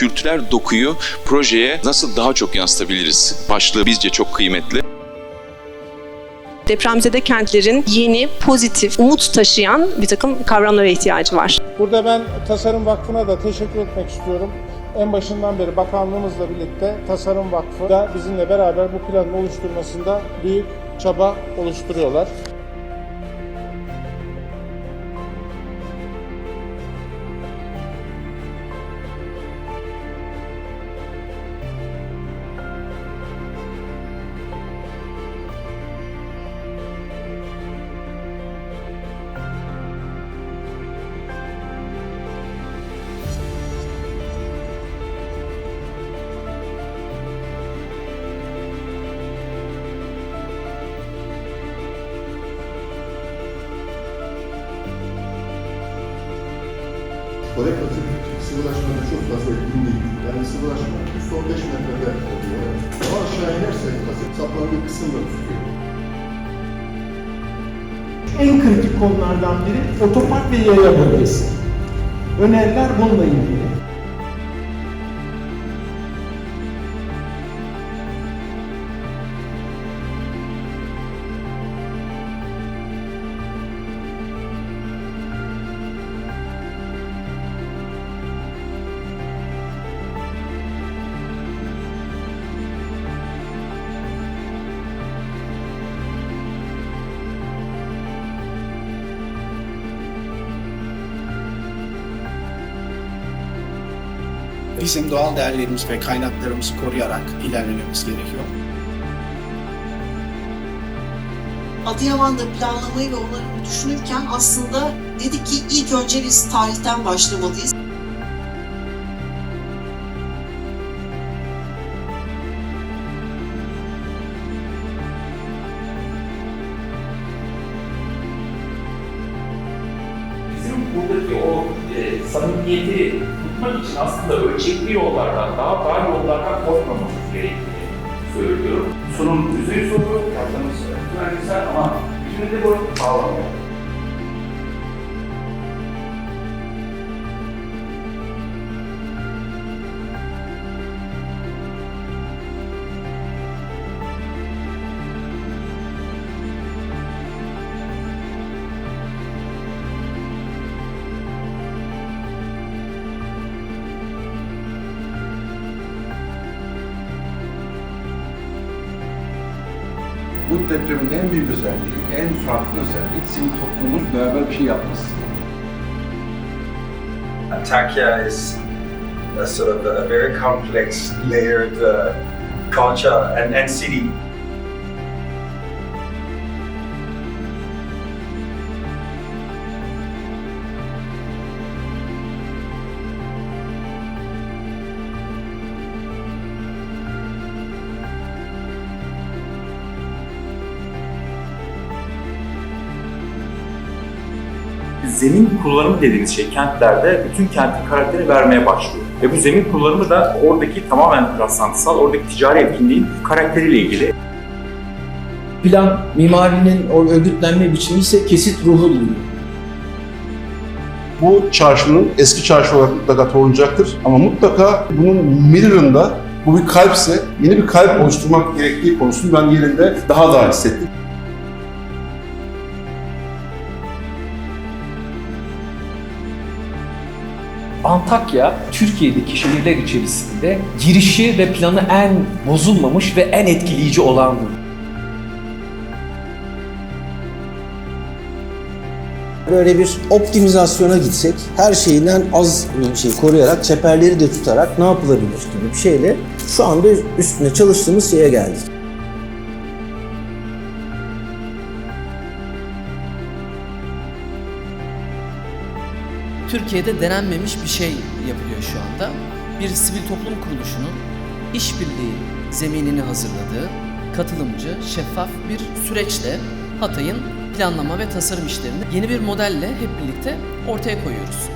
kültürel dokuyu projeye nasıl daha çok yansıtabiliriz? Başlığı bizce çok kıymetli. Depremzede kentlerin yeni, pozitif, umut taşıyan bir takım kavramlara ihtiyacı var. Burada ben Tasarım Vakfı'na da teşekkür etmek istiyorum. En başından beri bakanlığımızla birlikte Tasarım Vakfı da bizimle beraber bu planın oluşturmasında büyük çaba oluşturuyorlar. Sıvılaşmada çok fazla gün değil. Yani sıvılaşma üstü 15 metrede oluyor. Daha aşağı inersek Pasifik saplandığı kısımda tutuyor. En kritik konulardan biri otopark ve yaya bölgesi. Öneriler bununla ilgili. Bizim doğal değerlerimiz ve kaynaklarımızı koruyarak ilerlememiz gerekiyor. Adıyaman'da planlamayı ve onarımı düşünürken aslında dedik ki ilk önce biz tarihten başlamalıyız. bizim buradaki o e, samimiyeti tutmak için aslında ölçekli yollardan, daha dar yollardan korkmamamız gerektiğini söylüyorum. Sunum düzey soru, yaptığımız güzel ama bütünü de bu bağlamıyor. Bu depremin en büyük özelliği, en farklı özelliği sivil toplumun beraber bir şey yapması. Antakya is a sort of a, very complex, layered uh, culture and, and city. Zemin kullanımı dediğimiz şey kentlerde bütün kentin karakterini vermeye başlıyor. Ve bu zemin kullanımı da oradaki tamamen rastlantısal, oradaki ticari etkinliğin karakteriyle ilgili. Plan mimarinin o örgütlenme biçimi ise kesit ruhu gibi. Bu çarşının eski çarşı olarak mutlaka korunacaktır. Ama mutlaka bunun mirror'ında bu bir kalpse yeni bir kalp oluşturmak gerektiği konusunu ben yerinde daha da hissettim. Antakya, Türkiye'deki şehirler içerisinde girişi ve planı en bozulmamış ve en etkileyici olandır. Böyle bir optimizasyona gitsek, her şeyinden az şey koruyarak, çeperleri de tutarak ne yapılabilir gibi bir şeyle şu anda üstüne çalıştığımız şeye geldik. Türkiye'de denenmemiş bir şey yapılıyor şu anda. Bir sivil toplum kuruluşunun işbirliği zeminini hazırladığı katılımcı, şeffaf bir süreçle Hatay'ın planlama ve tasarım işlerini yeni bir modelle hep birlikte ortaya koyuyoruz.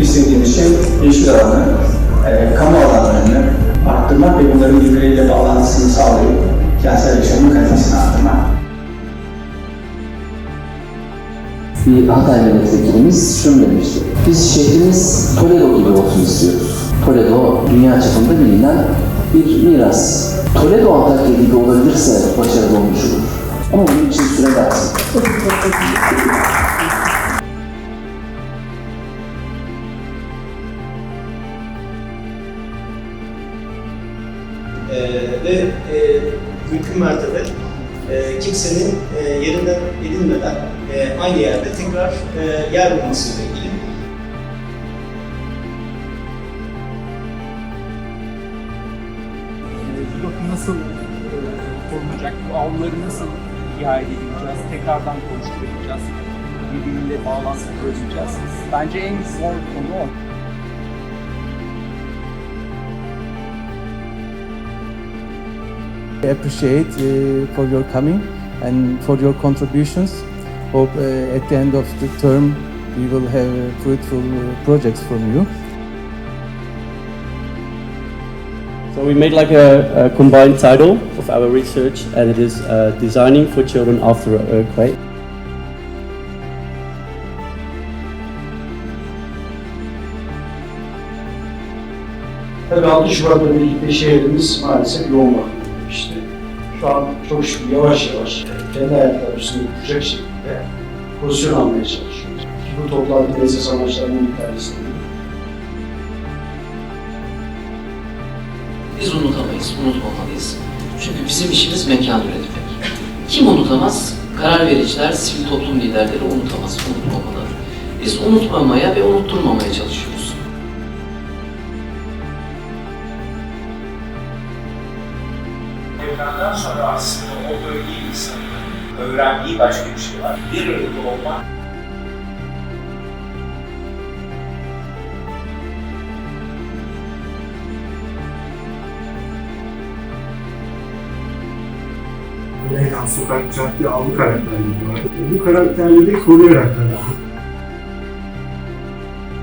İstediğimiz şey yeşil alanı, e, kamu alanlarını arttırmak ve bunların birbirleriyle bağlantısını sağlayıp kentsel yaşamın kalitesini arttırmak. bir Hatay milletvekilimiz şunu demişti. Biz şehrimiz Toledo gibi olsun istiyoruz. Toledo dünya çapında bilinen bir miras. Toledo Antakya gibi olabilirse başarılı olmuş olur. Ama bunun için süre lazım. Ee, ve e, mümkün mertebe e, kimsenin e, yerinden edilmeden e, aynı yerde tekrar e, yer bulmasıyla ilgili. Bakın nasıl korunacak, bu avluları nasıl ihale edeceğiz, tekrardan konuşturacağız, birbiriyle bağlantı kuracağız. Bence en zor konu o. I appreciate uh, for your coming and for your contributions. Hope uh, at the end of the term we will have uh, fruitful uh, projects from you. So we made like a, a combined title of our research, and it is uh, Designing for Children After an Earthquake. Tabii 6 Şubat'la birlikte şehrimiz maalesef yoğun bakım geçti. Şu an çok şükür yavaş yavaş kendi ayakları üstünde duracak şekilde pozisyon almaya çalışıyoruz. Ki bu toplantı esas amaçlarının bir tanesi. Biz unutamayız, unutmamalıyız. Çünkü bizim işimiz mekan üretmek. Kim unutamaz? Karar vericiler, sivil toplum liderleri unutamaz, unutmamalı. Biz unutmamaya ve unutturmamaya çalışıyoruz. Sonra aslında o bölgeyi insanın öğrendiği başka bir şey var. Bir arada olmak Reyhan, sokak, cadde, avlu karakterleri var. Bu karakterleri koruyarak herhalde.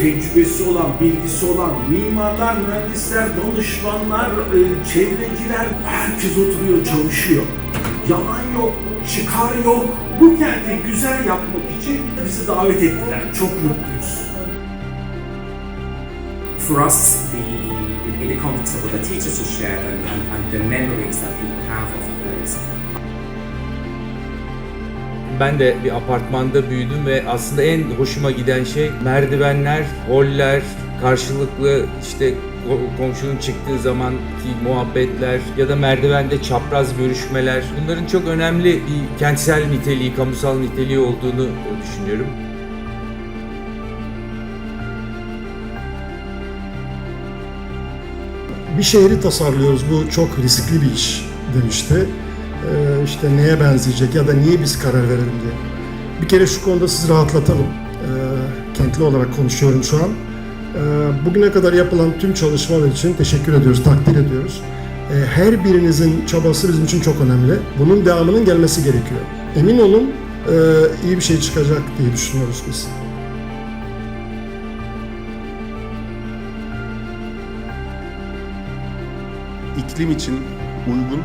Tecrübesi olan, bilgisi olan mimarlar, mühendisler, danışmanlar, e, çevreciler herkes oturuyor, çalışıyor. Yalan yok, çıkar yok. Bu kenti güzel yapmak için bizi davet ettiler. Çok mutluyuz. for us, the in, the context of the teachers have shared and, and, and the memories that people have of the. Ben de bir apartmanda büyüdüm ve aslında en hoşuma giden şey merdivenler, holler, karşılıklı işte ko- komşunun çıktığı zamanki muhabbetler ya da merdivende çapraz görüşmeler. Bunların çok önemli bir kentsel niteliği, kamusal niteliği olduğunu düşünüyorum. bir şehri tasarlıyoruz. Bu çok riskli bir iş demişti. Ee, işte neye benzeyecek ya da niye biz karar verelim diye. Bir kere şu konuda sizi rahatlatalım. Ee, kentli olarak konuşuyorum şu an. Ee, bugüne kadar yapılan tüm çalışmalar için teşekkür ediyoruz, takdir ediyoruz. Her birinizin çabası bizim için çok önemli. Bunun devamının gelmesi gerekiyor. Emin olun e, iyi bir şey çıkacak diye düşünüyoruz biz. iklim için uygun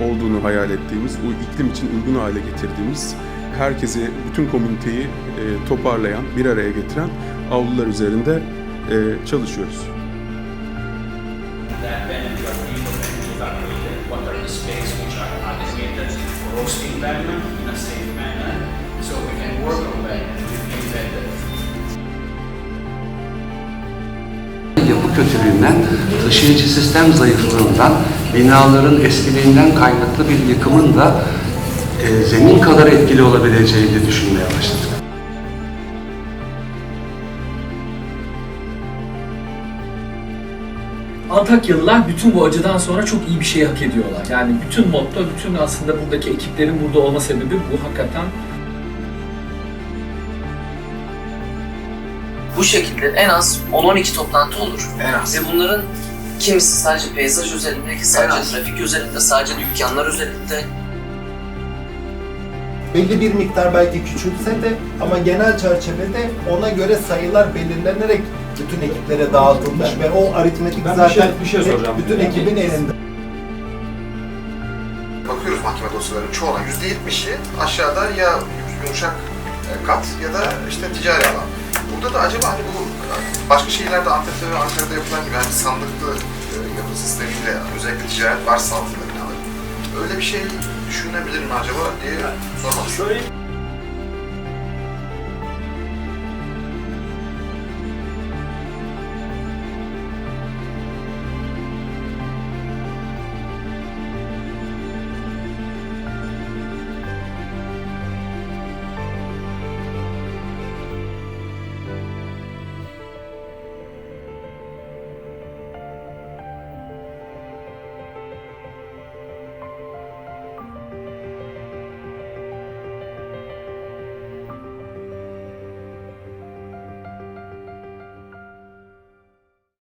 olduğunu hayal ettiğimiz, bu iklim için uygun hale getirdiğimiz, herkesi, bütün komüniteyi e, toparlayan, bir araya getiren avlular üzerinde e, çalışıyoruz. yapı kötülüğünden, taşıyıcı sistem zayıflığından, binaların eskiliğinden kaynaklı bir yıkımın da e, zemin kadar etkili olabileceğini düşünmeye başladık. Antakyalılar bütün bu acıdan sonra çok iyi bir şey hak ediyorlar. Yani bütün motto, bütün aslında buradaki ekiplerin burada olma sebebi bu hakikaten. Bu şekilde en az 10-12 toplantı olur. En az. Ve bunların kimisi sadece peyzaj üzerinde, sadece trafik üzerinde, sadece dükkanlar üzerinde. belli bir miktar belki küçülse de ama genel çerçevede ona göre sayılar belirlenerek bütün ekiplere dağıtılmış ve o aritmetik Ben bir zaten şey- bir şey soracağım. bütün ekibin elinde. Bakıyoruz mahkeme dosyalarının çoğuna yüzde yetmişi aşağıda ya yumuşak e, kat ya da işte ticari alan. Burada da acaba hani bu başka şehirlerde Antep'te ve Ankara'da yapılan gibi hani sandıklı e, yapı sistemiyle özellikle ticaret varsa altında binaların öyle bir şey düşünebilir mi acaba diye sormak istedim.